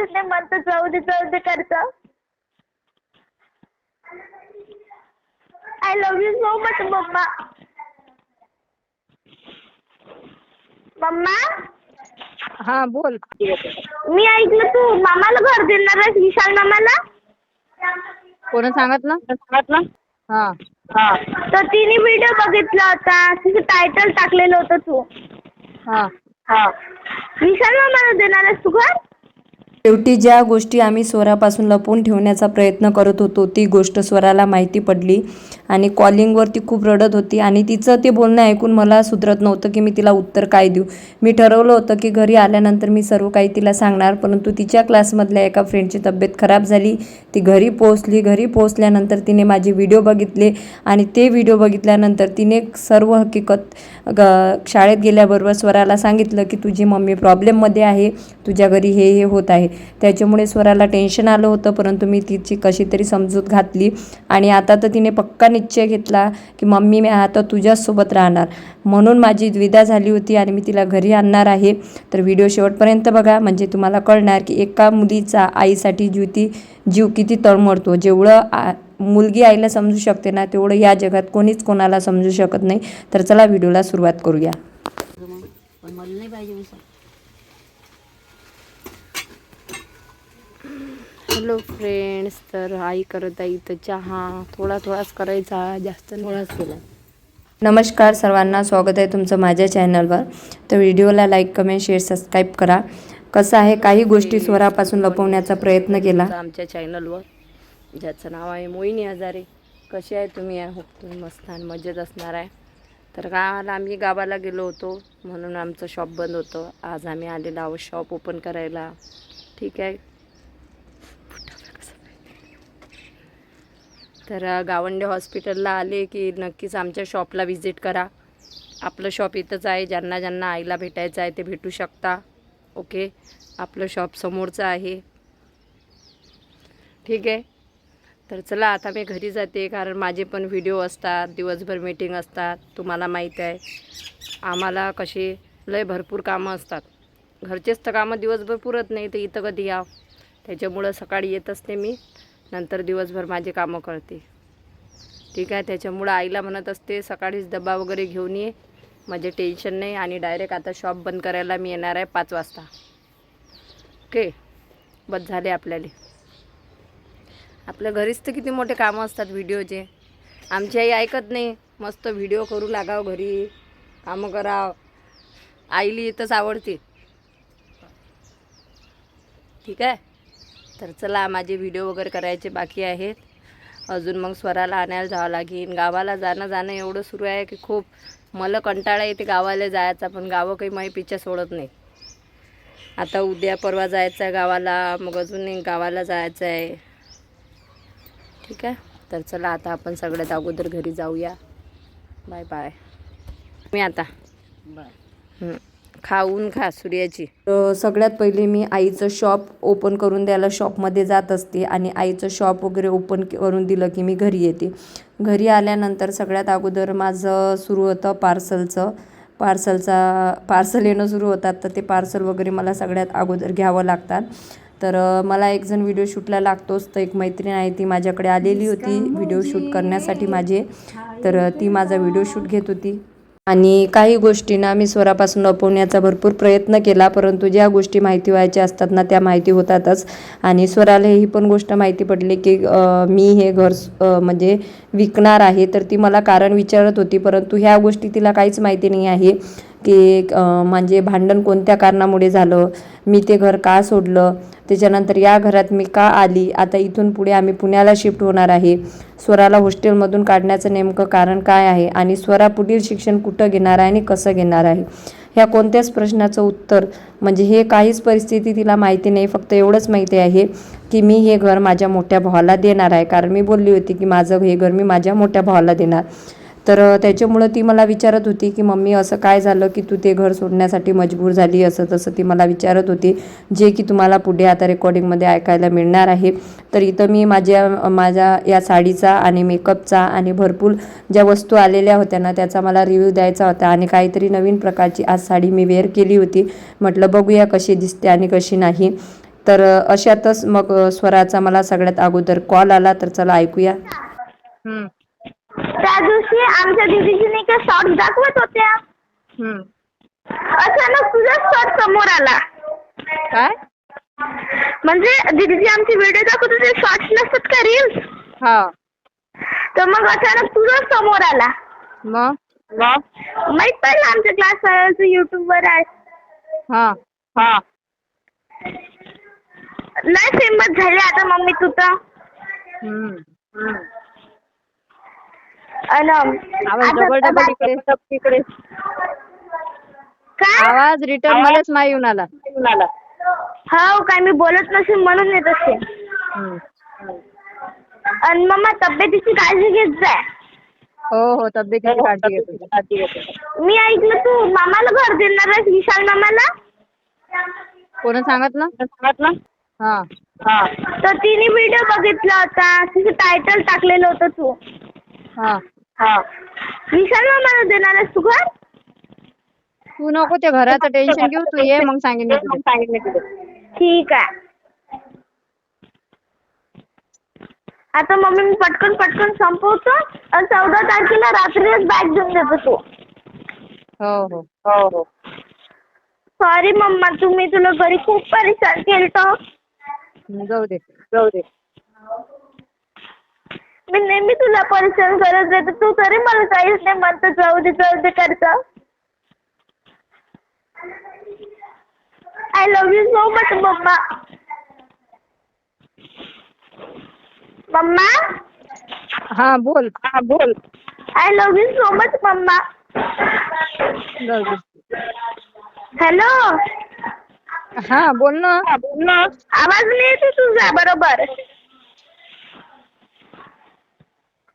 काहीच नाही म्हणतो जाऊ दे जाऊ दे करतो I love you so much mama. Mama? हा बोल. मी ऐकलं तू मामाला घर देणार आहेस विशाल मामाला? कोण सांगितलं सांगितलं हा. हा. तर तिने व्हिडिओ बघितला होता तिचं टायटल टाकलेलं होतं तू. हा. हा. विशाल मामाला देणार आहेस तू घर? शेवटी ज्या गोष्टी आम्ही स्वरापासून लपवून ठेवण्याचा प्रयत्न करत होतो ती गोष्ट स्वराला माहिती पडली आणि कॉलिंगवर ती खूप रडत होती आणि तिचं ते बोलणं ऐकून मला सुधरत नव्हतं की मी तिला उत्तर काय देऊ. मी ठरवलं होतं की घरी आल्यानंतर मी सर्व काही तिला सांगणार परंतु तिच्या क्लासमधल्या एका फ्रेंडची तब्येत खराब झाली. ती घरी पोहोचली. घरी पोहोचल्यानंतर तिने माझे व्हिडिओ बघितले आणि ते व्हिडिओ बघितल्यानंतर तिने सर्व हकीकत ग शाळेत गेल्याबरोबर स्वराला सांगितलं की तुझी मम्मी प्रॉब्लेममध्ये आहे. तुझ्या घरी हे हे होत आहे. त्याच्यामुळे स्वराला टेन्शन आलं होतं परंतु मी तिची कशी तरी समजूत घातली. आणि आता तर तिने पक्का निश्चय घेतला की मम्मी मी आता तुझ्यासोबत राहणार. म्हणून माझी द्विधा झाली होती आणि मी तिला घरी आणणार आहे. तर व्हिडिओ शेवटपर्यंत बघा. म्हणजे तुम्हाला कळणार की एका मुलीचा आईसाठी ज्युती जीव किती तळमळतो. जेवढं आ मुलगी आईला समजू शकते ना तेवढं या जगात कोणीच कोणाला समजू शकत नाही. तर चला व्हिडिओला सुरुवात करूया पण मला नाही पाहिजे विसा हॅलो फ्रेंड्स तर आई करत आहे इथं चहा. थोडा थोडाच करायचा जास्त थोडाच केला. नमस्कार सर्वांना स्वागत आहे तुमचं माझ्या चॅनलवर. तर व्हिडिओला लाईक कमेंट शेअर सबस्क्राईब करा. कसं आहे काही गोष्टी स्वरापासून लपवण्याचा प्रयत्न केला. आमच्या चॅनलवर ज्याचं नाव आहे मोहिनी हजारे. कसे आहे तुम्ही? आहे हो तुम्ही मस्त आणि मजेत असणार आहे. तर गावाला आम्ही गावाला गेलो होतो म्हणून आमचं शॉप बंद होतं. आज आम्ही आलेलो आहोत शॉप ओपन करायला. ठीक आहे. तर गावंडे हॉस्पिटलला आले की नक्कीच आमच्या शॉपला व्हिजिट करा. आपलं शॉप इथंच आहे ज्यांना ज्यांना आईला भेटायचं आहे ते भेटू शकता. ओके? आपलं शॉप समोरचं आहे. ठीक आहे? तर चला आता मी घरी जाते कारण माझे पण व्हिडिओ असतात दिवसभर मीटिंग असतात तुम्हाला माहीत आहे. आम्हाला कसे लय भरपूर कामं असतात. घरचेच तर कामं दिवसभर पुरत नाही तर इथं कधी याव? त्याच्यामुळं सकाळी येत असते मी. नंतर दिवसभर माझे कामं करते. ठीक आहे? त्याच्यामुळं आईला म्हणत असते सकाळीच डबा वगैरे घेऊन ये. म्हणजे टेन्शन नाही आणि डायरेक्ट आता शॉप बंद करायला मी येणार आहे पाच वाजता. ओके? बस झाले आपल्याला. आपल्या घरीच तर किती मोठे कामं असतात व्हिडिओचे. आमची आई ऐकत नाही. मस्त व्हिडिओ करू लागाव घरी. कामं कराव. आईली इथंच आवडते. ठीक आहे? तर चला माझे व्हिडिओ वगैरे करायचे बाकी आहेत. अजून मग स्वराला आणायला जावं लागेल. गावाला जाणं जाणं एवढं सुरू आहे की खूप मला कंटाळा येते गावाला जायचा पण गावं काही माही पिच्छा सोडत नाही. आता उद्या परवा जायचं आहे गावाला मग अजून गावाला जायचं आहे. ठीक आहे? तर चला आता आपण सगळ्यात अगोदर घरी जाऊया. बाय बाय मी आता. हं. खाऊन खा सूर्याची. तर सगळ्यात पहिले मी आईचं शॉप ओपन करून द्यायला शॉपमध्ये जात असते आणि आईचं शॉप वगैरे ओपन करून दिलं की मी घरी येते. घरी आल्यानंतर सगळ्यात अगोदर माझं सुरू होतं पार्सलचं. पार्सलचा पार्सल येणं सुरू होतात तर ते पार्सल वगैरे मला सगळ्यात अगोदर घ्यावं लागतात. तर मला एक जण व्हिडिओ शूटला लागतोच तर एक मैत्रीण आहे ती माझ्याकडे आलेली होती. व्हिडिओ शूट करण्यासाठी माझे. तर ती माझा व्हिडिओ शूट घेत होती. आणि काही गोष्टींना मी स्वरापासून लपवण्याचा भरपूर प्रयत्न केला परंतु ज्या गोष्टी माहिती व्हायच्या असतात ना त्या माहिती होतातच. आणि स्वराला ही पण गोष्ट माहिती पडली की मी हे घर म्हणजे विकणार आहे तर ती मला कारण विचारत होती परंतु ह्या गोष्टी तिला काहीच माहिती नाही आहे. की म्हणजे भांडण कोणत्या कारणामुळे झालं? मी ते घर का सोडलं? त्याच्यानंतर या घरात मी का आली? आता इथून पुढे आम्ही पुण्याला शिफ्ट होणार आहे. स्वराला हॉस्टेलमधून काढण्याचं नेमकं कारण काय आहे? आणि स्वरा पुढील शिक्षण कुठं घेणार आहे आणि कसं घेणार आहे? ह्या कोणत्याच प्रश्नाचं उत्तर म्हणजे हे काहीच परिस्थिती तिला माहिती नाही. फक्त एवढंच माहिती आहे की मी हे घर माझ्या मोठ्या भावाला देणार आहे. कारण मी बोलली होती की माझं हे घर मी माझ्या मोठ्या भावाला देणार. तर त्याच्यामुळं ती मला विचारत होती की मम्मी असं काय झालं की तू ते घर सोडण्यासाठी मजबूर झाली? असं तसं ती मला विचारत होती जे की तुम्हाला पुढे आता रेकॉर्डिंगमध्ये ऐकायला मिळणार आहे. तर इथं मी माझ्या माझ्या या साडीचा आणि मेकअपचा आणि भरपूर ज्या वस्तू आलेल्या होत्या ना त्याचा मला रिव्ह्यू द्यायचा होता आणि काहीतरी नवीन प्रकारची आज साडी मी वेअर केली होती. म्हटलं बघूया कशी दिसते आणि कशी नाही. तर अशातच मग स्वराचा मला सगळ्यात अगोदर कॉल आला. तर चला ऐकूया. त्या दिवशी आमच्या दीदीजीने काय शॉर्ट दाखवत होत्या. हम्म. अचानक तुझा शॉर्ट समोर आला. काय? म्हणजे दीदीजी आमचे व्हिडिओ दाखवत होते शॉर्ट्स नसतात का रील्स हा. तर मग अचानक तुझा समोर आला. मग? माहीत पडलं आमच्या क्लास युट्यूब वर आहे. हा. हा. नाही फेमस झाली आता मम्मी तू तर. हम्म. अन आवाज आता- डबल डबल इकडे. तिकडे. काय? आवाज रिटर्न मलाच नाही येऊन आला. हो काय मी बोलत नसेल म्हणून येत असे हम्म. आणि मम्मा तब्येतीची काळजी घेत जाय हो हो तब्येतीची काळजी घेतो. मी ऐकलं तू मामाला घर देणार आहेस विशाल मामाला? कोण सांगितलं हा. तर तिने व्हिडिओ बघितला होता. तिचं टायटल टाकलेलं होतं तू. हा. विशाल मामाला देणार आहेस तू घर? तू नको ते घराचं टेन्शन घेऊ तू ये मग सांगेन मी तुला. ठीक आहे. आता मम्मी मी पटकन पटकन संपवतो आणि चौदा तारखेला रात्रीच बॅग देऊन देतो तू. हो हो. सॉरी मम्मा तुम्ही तुला घरी खूप परेशान केलं जाऊ दे. जाऊ दे. मी नेहमी तुला परेशान करत येते तू तरी मला काहीच नाही म्हणतो. जाऊ दे जाऊ दे करता I love you so much mama. Mama? हा बोल. बोल. I love you so much mama. Hello हा बोल ना. आवाज नाही येते तुझा बरोबर.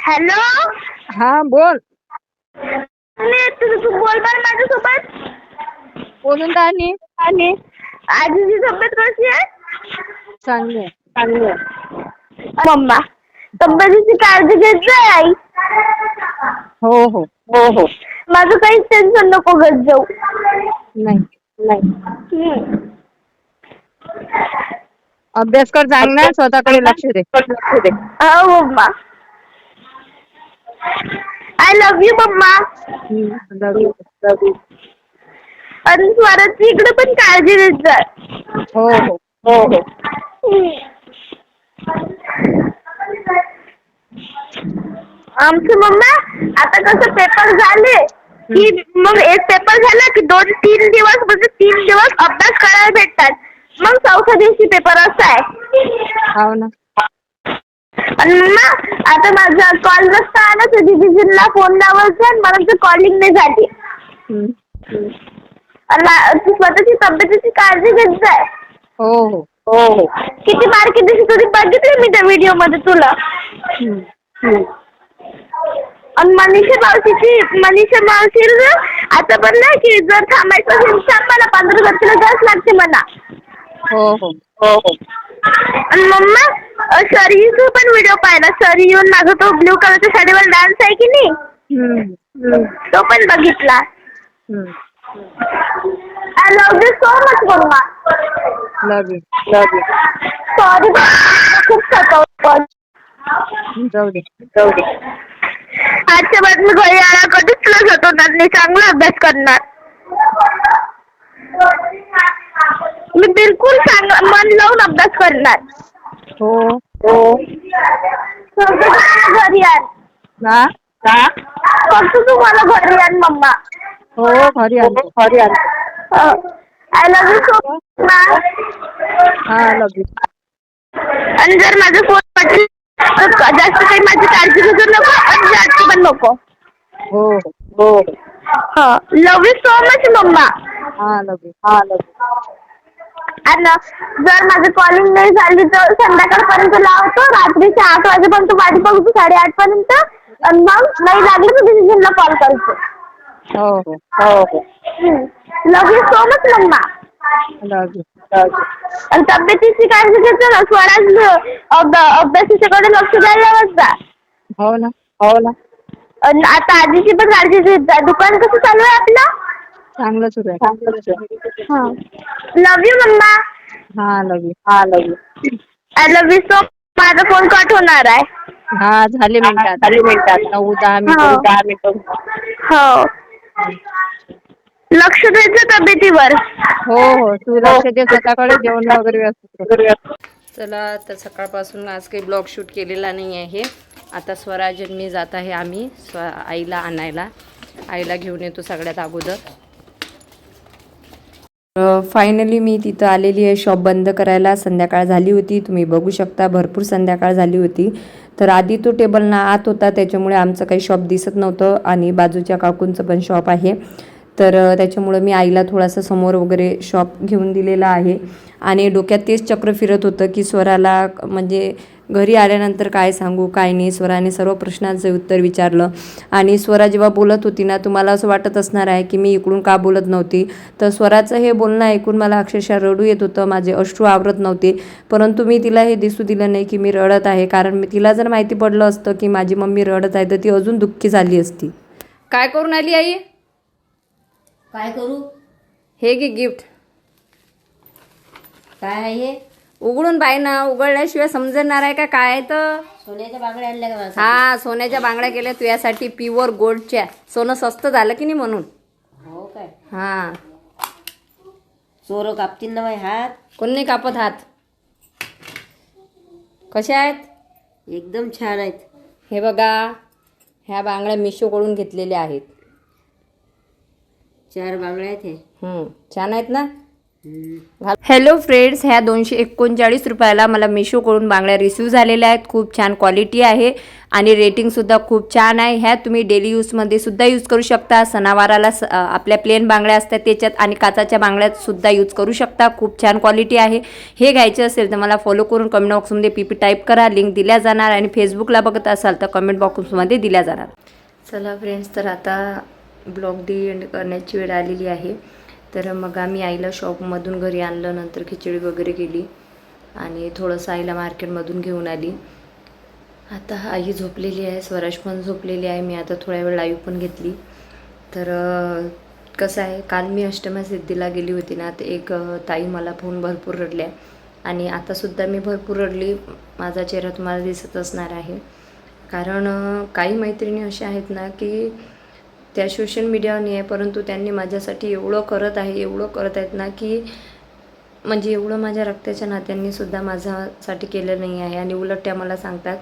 हॅलो? हा बोल. नाही तू बोल बरं माझ्यासोबत. बोलून राहिली आणि आजीची तब्येत कशी आहे? चांगली मम्मा तब्येतीची काळजी घेत जाय आई? हो हो. हो हो. माझं काहीच टेन्शन नको घेत जाऊ. नाही. हम्म. अभ्यास कर चांगला स्वतःकडे लक्ष दे. हो mama. I love you mama. आणि स्वराची इकडे पण काळजी घेत जाय हो हो. हम्म. आमचं मम्मा आता कसं पेपर झाले की मग एक पेपर झाला की दोन तीन दिवस म्हणजे तीन दिवस अभ्यास करायला भेटतात. मग चौथ्या दिवशी पेपर असा आहे. हो ना. आणि मम्मा आता माझा कॉल नसता आला तर दीदीजींना फोन लावायचा आणि मला तर कॉलिंग नाही झाली. हम्म. आणि मा- तू स्वतःची तब्येतीची काळजी घेत जाय हो हो. हो किती बारकी दिवशी तुझी? बघितली मी त्या व्हिडिओमध्ये तुला. हम्म. आणि मनीषा मावशीची मनीषा मावशी आता पण नाही की जर थांबायचं असेल तर मला पंधरा तारखेला जायच लागते मला हो हो. आणि मम्मा सरीचं पण व्हिडिओ पाहिला. सरी येऊन माझा तो ब्ल्यू कलरच्या साडीवर डान्स आहे की नाही? हम्म. तो पण बघितला. हम्म. I love you so much mamma. Love you sorry खूप सतावत जाऊ दे. आजच्या बाद मी घरी आला कधीच तुला सतवणार नाही. चांगला अभ्यास करणार. मी बिलकुल मन लावून अभ्यास करणार. हो. फक्त तू मला घरी आण. हा? फक्त तू मला घरी आण मम्मा. हो घरी आणतो आय लव्ह यू सो हा. आणि जर माझं फोन तर जास्त काही माझी काळजी घेऊ नको आणि जास्त पण नको. हो. हो. हा. Love you so much mamma. हा लव यू आणि जर माझी कॉलिंग नाही झाली तर संध्याकाळपर्यंत लावतो. रात्रीच्या आठ वाजेपर्यंत वाट बघतो साडेआठ पर्यंत. आणि मग नाही लागली तर डिसिजनला कॉल करतो. हो हो you so much mamma love you आणि तब्येतीची काळजी घेतो ना स्वराज अभ्या- अभ्यासाच्याकडे लक्ष द्यायला जा हो ना हो ना. आणि आता आजीची पण काळजी घेत जा. दुकान कसं चालू आहे आपलं? चांगलं सुरू आहे. लव्ह यू मम्मा हा लवी हा love I love you so माझा फोन कट होणार आहे. हा झाले मिनिटात चालेल मिनिटात नऊ दहा हो. मिनिटं. दहा मिनिटं. हो. लक्ष द्यायचं तब्येतीवर. हो हो. तू लक्ष दे स्वतःकडे जेवण वगैरे व्यवस्थित कर. चला तर सकाळपासून आज काही ब्लॉग शूट केलेला नाही आहे. आता स्वराज आणि मी जात आहे आम्ही स्व आईला आणायला. आईला घेऊन येतो सगळ्यात अगोदर. फायनली मी तिथं आलेली आहे. शॉप बंद करायला संध्याकाळ झाली होती. तुम्ही बघू शकता भरपूर संध्याकाळ झाली होती. तर आधी तो टेबल ना आत होता. त्याच्यामुळे आमचं काही शॉप दिसत नव्हतं आणि बाजूच्या काकूंचं पण शॉप आहे. तर त्याच्यामुळं मी आईला थोडासा समोर वगैरे शॉप घेऊन दिलेला आहे. आणि डोक्यात तेच चक्र फिरत होतं की स्वराला म्हणजे घरी आल्यानंतर काय सांगू काय नाही. स्वराने सर्व प्रश्नांचं उत्तर विचारलं. आणि स्वरा जेव्हा बोलत होती ना तुम्हाला असं वाटत असणार आहे की मी इकडून का बोलत नव्हती? तर स्वराचं हे बोलणं ऐकून मला अक्षरशः रडू येत होतं. माझे अश्रू आवरत नव्हते. परंतु मी तिला हे दिसू दिलं नाही की मी रडत आहे. कारण मी तिला जर माहिती पडलं असतं की माझी मम्मी रडत आहे तर ती अजून दुःखी झाली असती. काय करून आली आई? काय करू? हे घे गिफ्ट. काय आहे हे? उघडून पाय ना उघडल्याशिवाय समजणार आहे का काय तर? सोन्याच्या बांगड्या आणल्या का हा सोन्याच्या बांगड्या केल्या तुझ्यासाठी प्युअर गोल्डच्या सोनं स्वस्त झालं की नाही म्हणून? हो काय? हा. चोर कापतील ना माझे हात. कोण नाही कापत हात? कशा आहेत? एकदम छान आहेत. हे बघा ह्या बांगड्या मिशोकडून घेतलेल्या आहेत. चार बांगड्या आहेत हे. हम्म, छान आहेत ना. हॅलो फ्रेंड्स ह्या दोनशे एकोणचाळीस रुपयाला मला मिशोकडून बांगड्या रिसिव्ह झालेल्या आहेत. खूप छान क्वालिटी आहे आणि रेटिंगसुद्धा खूप छान आहे. ह्या तुम्ही डेली यूजमध्ये सुद्धा यूज करू शकता. सणावाराला स आपल्या प्लेन बांगड्या असतात त्याच्यात आणि काचाच्या बांगड्यात सुद्धा यूज करू शकता. खूप छान क्वालिटी आहे. हे घ्यायचे असेल तर मला फॉलो करून कमेंट बॉक्समध्ये पी पी टाईप करा. लिंक दिल्या जाणार आणि फेसबुकला बघत असाल तर कमेंट बॉक्समध्ये दिल्या जाणार. चला फ्रेंड्स तर आता ब्लॉग डी एंड करण्याची वेळ आलेली आहे. तर मग आम्ही आईला शॉपमधून घरी आणलं नंतर खिचडी वगैरे केली आणि थोडंसं आईला मार्केटमधून घेऊन आली. आता आई झोपलेली आहे स्वराज पण झोपलेली आहे मी आता थोड्या वेळ लाईव्ह पण घेतली. तर कसं आहे काल मी अष्टमा सिद्धीला गेली होती ना तर एक ताई मला फोन भरपूर रडल्या. आणि आतासुद्धा मी भरपूर रडली माझा चेहरा तुम्हाला दिसत असणार आहे. कारण काही मैत्रिणी अशा आहेत ना की त्या सोशल मीडियावर नाही आहे परंतु त्यांनी माझ्यासाठी एवढं करत आहे एवढं करत आहेत ना की म्हणजे एवढं माझ्या रक्ताच्या नात्यांनी सुद्धा माझ्यासाठी केलं नाही आहे. आणि उलट त्या मला सांगतात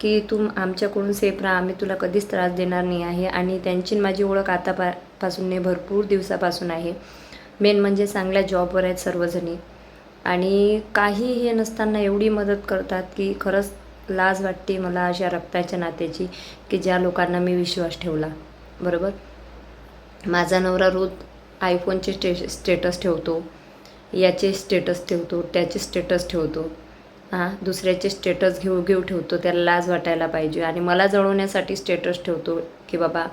की तू आमच्याकडून सेफ राहा आम्ही तुला कधीच त्रास देणार नाही आहे. आणि त्यांची माझी ओळख आता नाही भरपूर दिवसापासून आहे. मेन म्हणजे चांगल्या जॉबवर आहेत सर्वजणी. आणि काही हे नसताना एवढी मदत करतात की खरंच लाज वाटते मला अशा रक्ताच्या नात्याची की ज्या लोकांना मी विश्वास ठेवला. बरोबर? माझा नवरा रोज आयफोनचे स्टे स्टेटस ठेवतो याचे स्टेटस ठेवतो त्याचे स्टेटस ठेवतो. हां दुसऱ्याचे स्टेटस घेऊ घेऊ ठेवतो त्याला लाज वाटायला पाहिजे. आणि मला जळवण्यासाठी स्टेटस ठेवतो की बाबा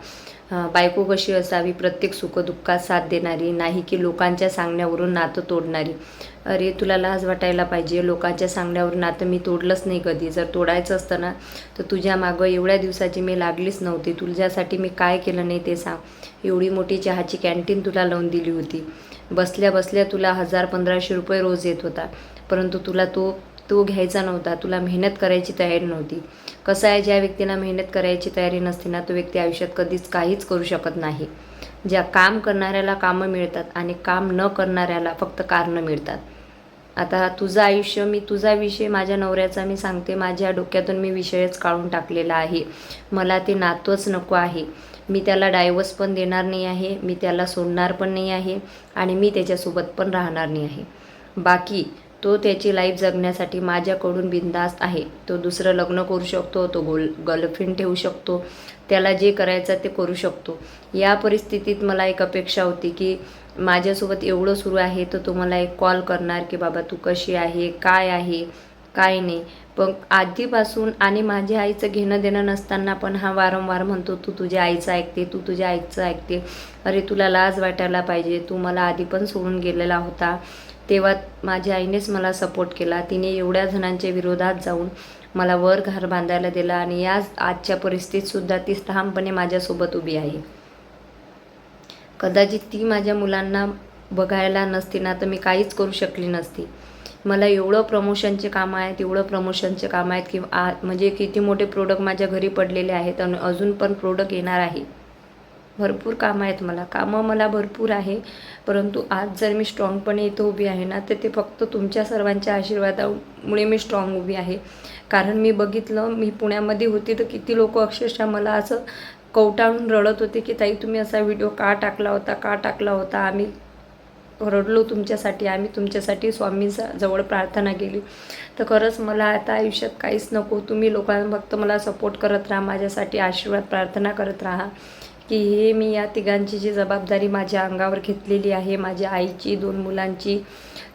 बायको कशी असावी? प्रत्येक सुखदुःखात साथ देणारी नाही की लोकांच्या सांगण्यावरून नातं तोडणारी. अरे तुला लाज वाटायला पाहिजे. लोकांच्या सांगण्यावरून नातं मी तोडलंच नाही कधी. जर तोडायचं असतं ना तर तुझ्या मागं एवढ्या दिवसाची मी लागलीच नव्हती. तुझ्यासाठी मी काय केलं नाही ते सांग. एवढी मोठी चहाची कॅन्टीन तुला लावून दिली होती. बसल्या बसल्या तुला हजार पंधराशे रुपये रोज येत होता. परंतु तुला तो तो घ्यायचा नव्हता तुला मेहनत करायची तयारी नव्हती. कसं आहे ज्या व्यक्तीला मेहनत करायची तयारी नसते ना तो व्यक्ती आयुष्यात कधीच काहीच करू शकत नाही. ज्या काम करणाऱ्याला कामं मिळतात आणि काम न करणाऱ्याला फक्त कारणं मिळतात. आता तुझं आयुष्य मी तुझा विषय माझ्या नवऱ्याचा मी सांगते माझ्या डोक्यातून मी विषयच काढून टाकलेला आहे. मला ते नातवच नको आहे. मी त्याला डायव्हर्स पण देणार नाही आहे मी त्याला सोडणार पण नाही आहे आणि मी त्याच्यासोबत पण राहणार नाही आहे. बाकी तो त्याची लाईफ जगण्यासाठी माझ्याकडून बिंदास्त आहे. तो दुसरं लग्न करू शकतो तो गोल गर्लफ्रेंड ठेवू शकतो त्याला जे करायचं ते करू शकतो. या परिस्थितीत मला एक अपेक्षा होती की माझ्यासोबत एवढं सुरू आहे तर तो मला एक कॉल करणार की बाबा तू कशी आहे काय आहे काय नाही. पण आधीपासून आणि माझ्या आईचं घेणं देणं नसताना पण हा वारंवार म्हणतो तू तुझ्या आईचं ऐकते तू तुझ्या आईचं ऐकते. अरे तुला लाज वाटायला पाहिजे. तू मला आधी पण सोडून गेलेला होता. तेव्हा माझ्या आईनेच मला सपोर्ट केला. तिने एवढ्या जणांच्या विरोधात जाऊन मला वर घर बांधायला दिला आणि या आजच्या परिस्थितीतसुद्धा ती ठामपणे माझ्यासोबत उभी आहे. कदाचित ती माझ्या मुलांना बघायला नसती ना तर मी काहीच करू शकली नसती. मला एवढं प्रमोशनचे कामं आहेत एवढं प्रमोशनचे कामं आहेत की आ म्हणजे किती मोठे प्रोडक्ट माझ्या घरी पडलेले आहेत आणि अजून पण प्रोडक्ट येणार आहे. भरपूर कामं आहेत मला. कामं मला भरपूर आहे. परंतु आज जर मी स्ट्रॉंगपणे इथं उभी आहे ना तर ते फक्त तुमच्या सर्वांच्या आशीर्वादामुळे मी स्ट्रॉंग उभी आहे. कारण मी बघितलं मी पुण्यामध्ये होती तर किती लोक अक्षरशः मला असं कवटाळून रडत होते की ताई तुम्ही असा व्हिडिओ का टाकला होता का टाकला होता? आम्ही रडलो तुमच्यासाठी आम्ही तुमच्यासाठी स्वामींचा जवळ प्रार्थना केली. तर खरंच मला आता आयुष्यात काहीच नको. तुम्ही लोकांना फक्त मला सपोर्ट करत राहा माझ्यासाठी आशीर्वाद प्रार्थना करत राहा. की हे मी या तिघांची जी जबाबदारी माझ्या अंगावर घेतलेली आहे माझ्या आईची दोन मुलांची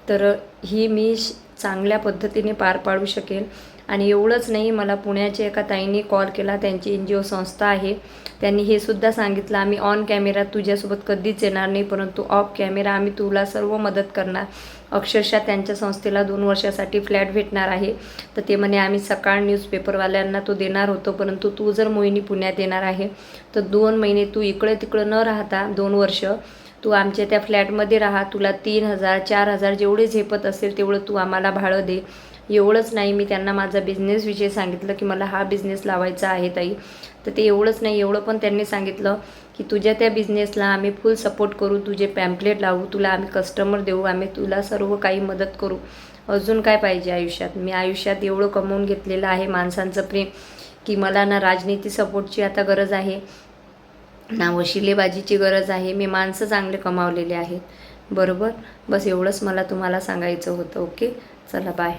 तर ही मी श- चांगल्या पद्धतीने पार पाडू शकेल आणि एवढंच नाही मला पुण्याच्या एका ताईने कॉल केला. त्यांची एन जी ओ संस्था आहे. त्यांनी हे सुद्धा सांगितलं आम्ही ऑन कॅमेरा तुझ्यासोबत कधीच येणार नाही परंतु ऑफ कॅमेरा आम्ही तुला सर्व मदत करणार. अक्षरशः त्यांच्या संस्थेला दोन वर्षासाठी फ्लॅट भेटणार आहे. तर ते म्हणे आम्ही सकाळ न्यूजपेपरवाल्यांना तो देणार होतो परंतु तू जर मोहिनी पुण्यात येणार आहे तर दोन महिने तू इकडे तिकडं न राहता दोन वर्ष तू आमच्या त्या फ्लॅटमध्ये राहा तुला तीन हजार चार हजार जेवढे झेपत असेल तेवढं तू आम्हाला भाडं दे. एवढंच नाही मी त्यांना माझा बिझनेसविषयी सांगितलं की मला हा बिझनेस लावायचा आहे ताई. तर ते एवढंच नाही एवढं पण त्यांनी सांगितलं की तुझ्या त्या बिझनेसला आम्ही फुल सपोर्ट करू तुझे पॅम्पलेट लावू तुला आम्ही कस्टमर देऊ आम्ही तुला सर्व काही मदत करू. अजून काय पाहिजे आयुष्यात? मी आयुष्यात एवढं कमवून घेतलेलं आहे माणसांचं प्रेम की मला ना राजनीती सपोर्टची आता गरज आहे. ना शिलेबाजीची गरज आहे. मी माणसं चांगले कमावलेले आहेत. बरोबर? बस एवढंच मला तुम्हाला सांगायचं होतं ओके? चला बाय